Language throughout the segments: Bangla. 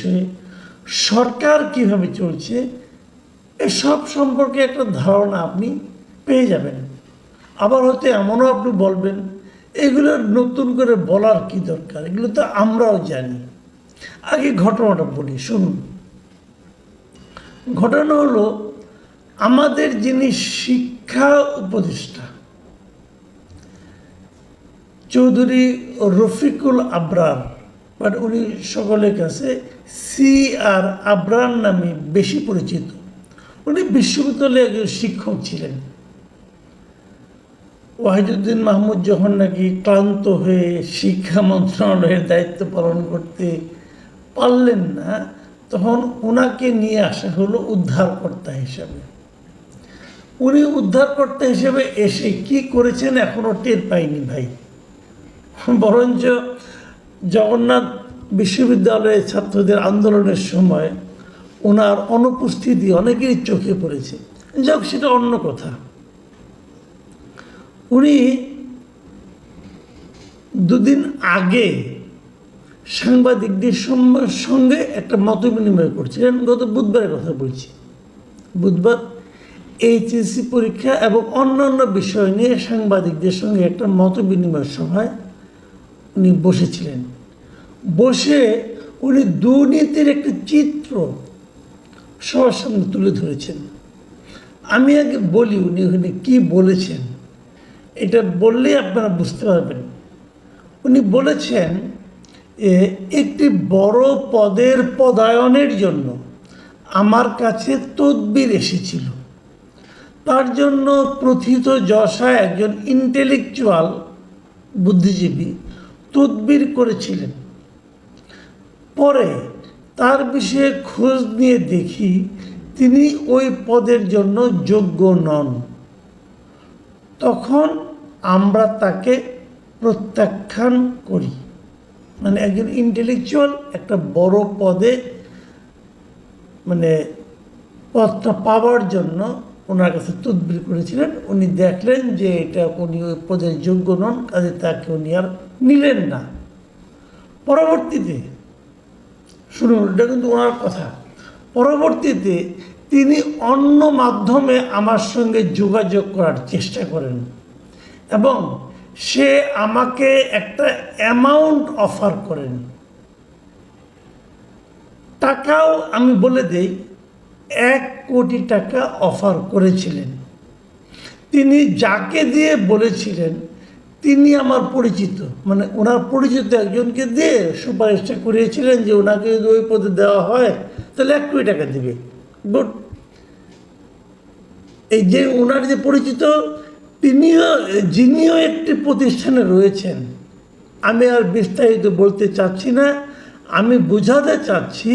বিষয়ে সরকার কীভাবে চলছে, এসব সম্পর্কে একটা ধারণা আপনি পেয়ে যাবেন। আবার হয়তো এমনও আপনি বলবেন, এগুলো নতুন করে বলার কি দরকার? এগুলো তো আমরাও জানি। আগে ঘটনাটা বলি, শুনুন। ঘটনা হলো, আমাদের যিনি শিক্ষা উপদেষ্টা, চৌধুরী রফিকুল আবরার বাট উনি সকলের কাছে সি আর আবরার নামে বেশি পরিচিত। উনি বিশ্ববিদ্যালয়ে একজন শিক্ষক ছিলেন। ওয়াহিদুদ্দিন মাহমুদ যখন নাকি ক্লান্ত হয়ে শিক্ষা মন্ত্রণালয়ের দায়িত্ব পালন করতে পারলেন না, তখন ওনাকে নিয়ে আসা হলো উদ্ধারকর্তা হিসাবে। উনি উদ্ধারকর্তা হিসেবে এসে কি করেছেন এখনও টের পাইনি ভাই। বরঞ্চ জগন্নাথ বিশ্ববিদ্যালয়ের ছাত্রদের আন্দোলনের সময় ওনার অনুপস্থিতি অনেকেরই চোখে পড়েছে। যাক, সেটা অন্য কথা। উনি দুদিন আগে সাংবাদিকদের সঙ্গে একটা মত বিনিময় করছিলেন। গত বুধবারের কথা বলছি। বুধবার এইচএসসি পরীক্ষা এবং অন্যান্য বিষয় নিয়ে সাংবাদিকদের সঙ্গে একটা মত বিনিময় সভায় উনি বসেছিলেন। বসে উনি দুর্নীতির একটি চিত্র সবার সামনে তুলে ধরেছেন। আমি আগে বলি উনি ওখানে কী বলেছেন, এটা বললেই আপনারা বুঝতে পারবেন। উনি বলেছেন একটি বড় পদের পদায়নের জন্য আমার কাছে তদবির এসেছিল। তার জন্য প্রথিত যশা একজন ইন্টেলেকচুয়াল বুদ্ধিজীবী তদবির করেছিলেন। পরে তার বিষয়ে খোঁজ নিয়ে দেখি তিনি ওই পদের জন্য যোগ্য নন। তখন আমরা তাকে প্রত্যাখ্যান করি। মানে একজন ইন্টেলেকচুয়াল একটা বড় পদে মানে পদটা পাওয়ার জন্য ওনার কাছে তদবির করেছিলেন। উনি দেখলেন যে এটা উনি ওই পদের যোগ্য নন, কাজে তাকে উনি আর নিলেন না। পরবর্তীতে, শুনুন, এটা কিন্তু ওনার কথা। পরবর্তীতে তিনি অন্য মাধ্যমে আমার সঙ্গে যোগাযোগ করার চেষ্টা করেন এবং সে আমাকে একটা অ্যামাউন্ট অফার করেন। টাকাও আমি বলে দেই, এক কোটি টাকা অফার করেছিলেন। তিনি যাকে দিয়ে বলেছিলেন তিনি আমার পরিচিত। মানে ওনার পরিচিত একজনকে দিয়ে সুপারিশটা করিয়েছিলেন যে ওনাকে যদি ওই পদে দেওয়া হয়, তাহলে এক কোটি টাকা দেবে। গুড এই যে ওনার যে পরিচিত, তিনিও, যিনিও একটি প্রতিষ্ঠানে রয়েছেন। আমি আর বিস্তারিত বলতে চাচ্ছি না। আমি বোঝাতে চাচ্ছি,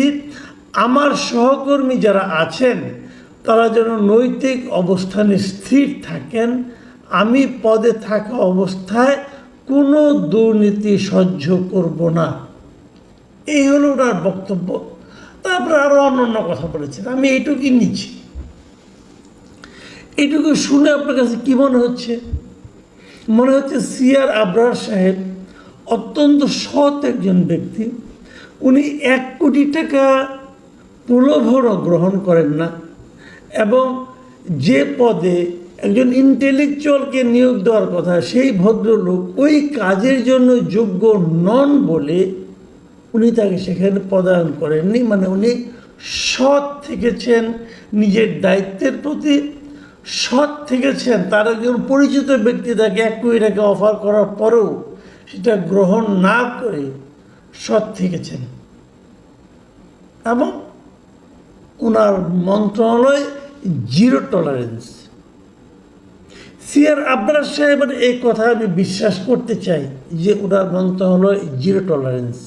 আমার সহকর্মী যারা আছেন, তারা যেন নৈতিক অবস্থানে স্থির থাকেন আমি পদে থাকা অবস্থায় কোনো দুর্নীতি সহ্য করব না। এই হলো ওনার বক্তব্য। তারপরে আরও অন্য কথা বলেছেন। আমি এইটুকুই নিচ্ছি। এইটুকু শুনে আপনার কাছে কী মনে হচ্ছে? মনে হচ্ছে সিআর আবরার সাহেব অত্যন্ত সৎ একজন ব্যক্তি। উনি এক কোটি টাকা প্রলোভনও গ্রহণ করেন না এবং যে পদে একজন ইন্টেলেকচুয়ালকে নিয়োগ দেওয়ার কথা, সেই ভদ্রলোক ওই কাজের জন্য যোগ্য নন বলে উনি তাকে সেখানে পদায়ন করেননি। মানে উনি সৎ থেকেছেন, নিজের দায়িত্বের প্রতি সৎ থেকেছেন। তার একজন পরিচিত ব্যক্তি তাকে এক কোটি টাকা অফার করার পরেও সেটা গ্রহণ না করে সৎ থেকেছেন। এবং ওনার মন্ত্রণালয় জিরো টলারেন্স সিআর আব্রাস সাহেবের এই কথা আমি বিশ্বাস করতে চাই যে ওনার মন্ত্রণালয় জিরো টলারেন্স